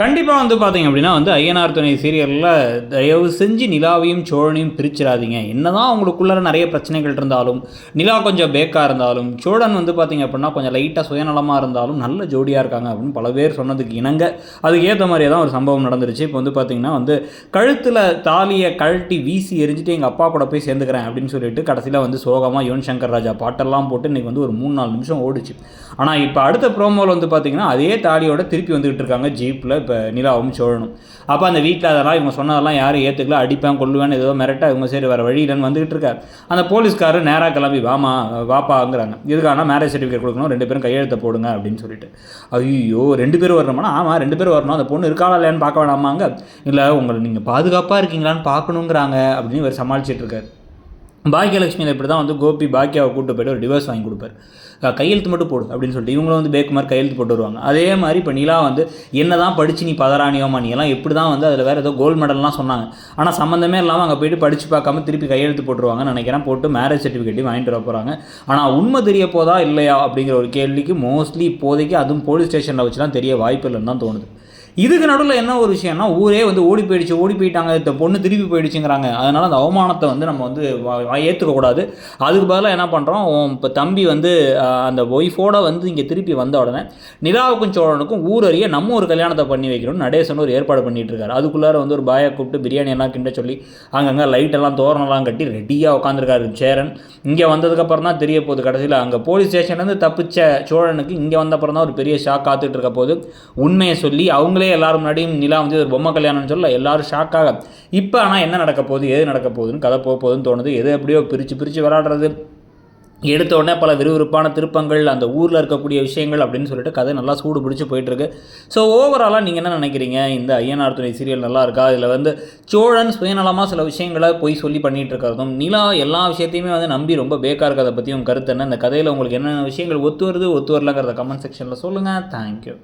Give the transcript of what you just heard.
கண்டிப்பாக வந்து பார்த்தீங்க அப்படின்னா வந்து ஐயனார் துணை சீரியலில் தயவு செஞ்சு நிலாவையும் சோழனையும் பிரிச்சிடாதீங்க. என்ன தான் அவங்களுக்குள்ளே நிறைய பிரச்சனைகள் இருந்தாலும் நிலா கொஞ்சம் பேக்காக இருந்தாலும் சோழன் வந்து பார்த்தீங்க அப்படின்னா கொஞ்சம் லைட்டாக சுயநலமாக இருந்தாலும் நல்ல ஜோடியாக இருக்காங்க அப்படின்னு பல பேர் சொன்னதுக்கு இணங்க. அதுக்கு ஏற்ற மாதிரியே தான் ஒரு சம்பவம் நடந்துருச்சு. இப்போ வந்து பார்த்தீங்கன்னா வந்து கழுத்தில் தாலியை கழட்டி வீசி எரிஞ்சிட்டு எங்கள் அப்பா கூட போய் சேர்ந்துக்கிறேன் அப்படின்னு சொல்லிட்டு கடைசியில் வந்து சோகமாக யுவன் சங்கர் ராஜா பாட்டெல்லாம் போட்டு இன்றைக்கி வந்து ஒரு மூணு நாலு நிமிஷம் ஓடிச்சு. ஆனால் இப்போ அடுத்த ப்ரோமோவில் வந்து பார்த்தீங்கன்னா அதே தாலியோட திருப்பி வந்துகிட்டு இருக்காங்க. ஜீப்பில் இப்போ நிலாவும் சோழனும். அப்போ அந்த வீட்டில் அதெல்லாம் இவங்க சொன்னதெல்லாம் யாரும் ஏற்றுக்கல அடிப்பேன் கொள்ளுவேன் ஏதோ மிரட்டா இவங்க சரி வேறு இல்லைன்னு வந்துகிட்டு இருக்கார். அந்த போலீஸ்காரர் நேராக கிளம்பி வாமா வாப்பாங்கிறாங்க இதுக்கான மேரேஜ் சர்டிஃபிகேட் கொடுக்கணும். ரெண்டு பேரும் கையெழுத்த போடுங்க அப்படின்னு சொல்லிட்டு. ஐயோ ரெண்டு பேரும் வரணுமானா ஆமாம் ரெண்டு பேரும் வரணும். அந்த பொண்ணு இருக்காளா இல்லையான்னு பார்க்க வேணாமாங்க. இல்லை உங்களை நீங்கள் பாதுகாப்பாக இருக்கீங்களான்னு பார்க்கணுங்கிறாங்க அப்படின்னு இவர் சமாளிச்சிட்ருக்காரு பாக்கியலட்சுமியில் இப்படி தான் வந்து கோபி பாக்கியாவை கூட்டு போயிட்டு ஒரு டிவோர்ஸ் வாங்கி கொடுப்பாரு. கையெழுத்து மட்டும் போடு அப்படின்னு சொல்லிட்டு இவங்களும் வந்து பேக்குமார் கையெழுத்து போட்டு வருவாங்க. அதே மாதிரி இப்போ நிலா வந்து என்ன தான் படித்து நீ பதறானியோமா நீ எல்லாம் எப்படி தான் வந்து அதில் வேறு ஏதோ கோல்டு மெடல்லாம் சொன்னாங்க. ஆனால் சம்மந்தமே இல்லாமல் அங்கே போயிட்டு படித்து பார்க்காம திருப்பி கையெழுத்து போட்டுருவாங்கன்னு நினைக்கிறேன். போட்டு மேரேஜ் சர்டிஃபிகேட்டையும் வாங்கிட்டு வர போகிறாங்க ஆனால் உண்மை தெரிய போதா இல்லையா அப்படிங்கிற ஒரு கேள்விக்கு மோஸ்ட்லி இப்போதைக்கு அதுவும் போலீஸ் ஸ்டேஷனில் வச்சுலாம் தெரிய வாய்ப்பு இல்லைன்னு தான் தோணுது. இதுக்கு நடுவில் என்ன ஒரு விஷயம்னா ஊரே வந்து ஓடி போயிடுச்சு ஓடி போயிட்டாங்க இந்த பொண்ணு திருப்பி போயிடுச்சுங்கிறாங்க. அதனால் அந்த அவமானத்தை வந்து நம்ம வந்து ஏற்றுக்கக்கூடாது அதுக்கு பதிலாக என்ன பண்ணுறோம் இப்போ தம்பி வந்து அந்த ஒய்ஃபோட வந்து இங்கே திருப்பி வந்த உடனே நிலாவுக்கும் சோழனுக்கும் ஊரறிய நம்ம ஒரு கல்யாணத்தை பண்ணி வைக்கணும்னு நடேசன் ஒரு ஏற்பாடு பண்ணிட்டு இருக்காரு அதுக்குள்ளார வந்து ஒரு பாயை கூப்பிட்டு பிரியாணி எல்லாம் கிண்ட சொல்லி அங்கங்கே லைட்டெல்லாம் தோரணெல்லாம் தோரணம்லாம் கட்டி ரெடியாக உட்காந்துருக்காரு சேரன். இங்கே வந்ததுக்கப்புறம் தான் தெரிய போகுது கடைசியில் அங்கே போலீஸ் ஸ்டேஷன்லேருந்து தப்பிச்ச சோழனுக்கு இங்கே வந்தப்புறம் தான் ஒரு பெரிய ஷாக் காத்துட்டு இருக்க போது உண்மையை சொல்லி அவங்க அவங்களே எல்லாரும் முன்னாடியும் நிலா வந்து ஒரு பொம்மை கல்யாணம்னு சொல்ல எல்லாரும் ஷாக்காக இப்போ ஆனால் என்ன நடக்க போகுது எது நடக்க போகுதுன்னு கதை போக போகுதுன்னு தோணுது. எது எப்படியோ பிரித்து பிரித்து விளாடுறது எடுத்த உடனே பல விறுவிறுப்பான திருப்பங்கள் அந்த ஊரில் இருக்கக்கூடிய விஷயங்கள் அப்படின்னு சொல்லிட்டு கதை நல்லா சூடு பிடிச்சி போயிட்டுருக்கு. ஸோ ஓவராலாக நீங்கள் என்ன நினைக்கிறீங்க? இந்த ஐயனார் துணை சீரியல் நல்லா இருக்கா? இதில் வந்து சோழன் சுயநலமாக சில விஷயங்களை போய் சொல்லி பண்ணிகிட்டு இருக்கிறதும் நிலா எல்லா விஷயத்தையுமே வந்து நம்பி ரொம்ப பேக்காக இருக்கிறத பற்றி உங்கள் கருத்து என்ன? இந்த கதையில் உங்களுக்கு என்னென்ன விஷயங்கள் ஒத்து வருது ஒத்து வரலங்கிறத கமெண்ட் செக்ஷனில் சொல்லுங்கள் தேங்க்யூ